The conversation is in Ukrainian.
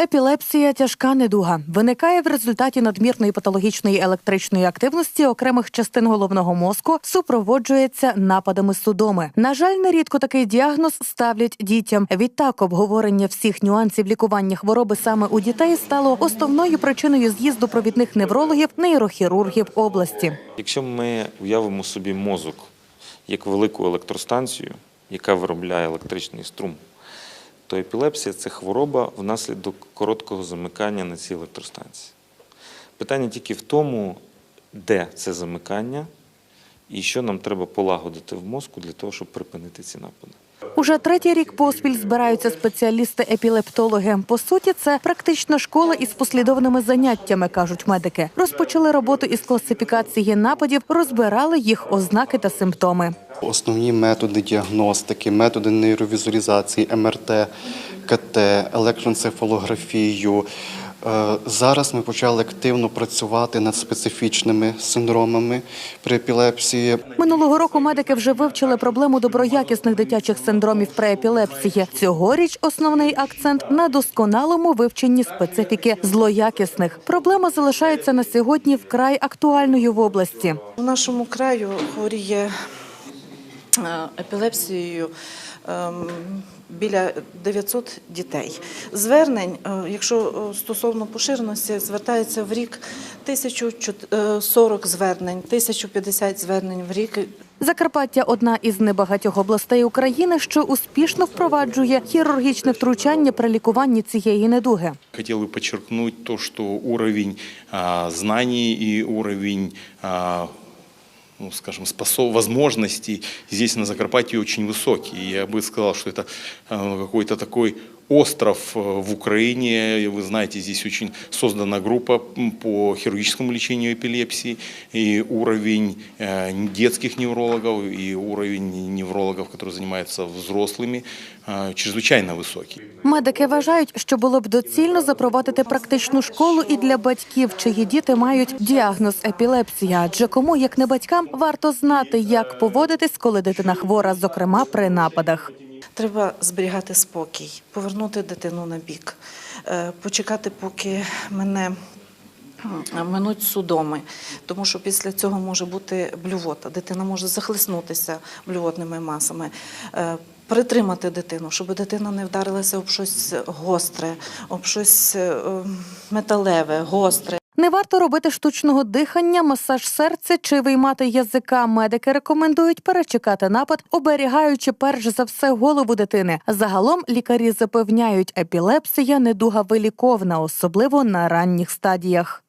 Епілепсія тяжка недуга виникає в результаті надмірної патологічної електричної активності окремих частин головного мозку, супроводжується нападами судоми. На жаль, нерідко такий діагноз ставлять дітям. Відтак обговорення всіх нюансів лікування хвороби саме у дітей стало основною причиною з'їзду провідних неврологів, нейрохірургів області. Якщо ми уявимо собі мозок як велику електростанцію, яка виробляє електричний струм, то епілепсія це хвороба внаслідок короткого замикання на цій електростанції. Питання тільки в тому, де це замикання і що нам треба полагодити в мозку для того, щоб припинити ці напади. Уже третій рік поспіль збираються спеціалісти-епілептологи. По суті, це практична школа із послідовними заняттями, кажуть медики. Розпочали роботу із класифікації нападів, розбирали їх ознаки та симптоми. Основні методи діагностики, методи нейровізуалізації, МРТ, КТ, електроенцефалографію. Е, Зараз ми почали активно працювати над специфічними синдромами при епілепсії. Минулого року медики вже вивчили проблему доброякісних дитячих синдромів при епілепсії. Цьогоріч основний акцент на досконалому вивченні специфіки злоякісних. Проблема залишається на сьогодні вкрай актуальною в області. У нашому краю хворіє епілепсією ем, біля 900 дітей. Звернень, е, якщо е, стосовно поширеності, звертається в рік 1040 звернень, 1050 звернень в рік. Закарпаття одна із небагатьох областей України, що успішно впроваджує хірургічне втручання при лікуванні цієї недуги. Хотел бы подчеркнуть то, что уровень а, знаний и уровень, а, ну, скажем, способ, возможностей здесь на Закарпатье очень высокий. Я бы сказал, что это а, ну, какой-то такой остров э, в Украине. И Вы знаете, здесь очень создана группа м, по хирургическому лечению эпилепсии. И уровень э, детских неврологов, и уровень неврологов, которые занимаются взрослыми, э, чрезвычайно высокий. Медики вважають, що було б доцільно запровадити практичну школу і для батьків, чиї діти мають діагноз епілепсія. Адже кому, як не батькам, варто знати, як поводитись, коли дитина хвора, зокрема при нападах. Треба зберігати спокій, повернути дитину на бік, е, почекати, поки мене. Минуть судоми, тому що після цього може бути блювота. Дитина може захлиснутися блювотними масами, Е, притримати дитину, щоб дитина не вдарилася об щось гостре, об щось е, металеве, гостре. Не варто робити штучного дихання, масаж серця чи виймати язика. Медики рекомендують перечекати напад, оберігаючи перш за все голову дитини. Загалом лікарі запевняють, епілепсія недуга виліковна, особливо на ранніх стадіях.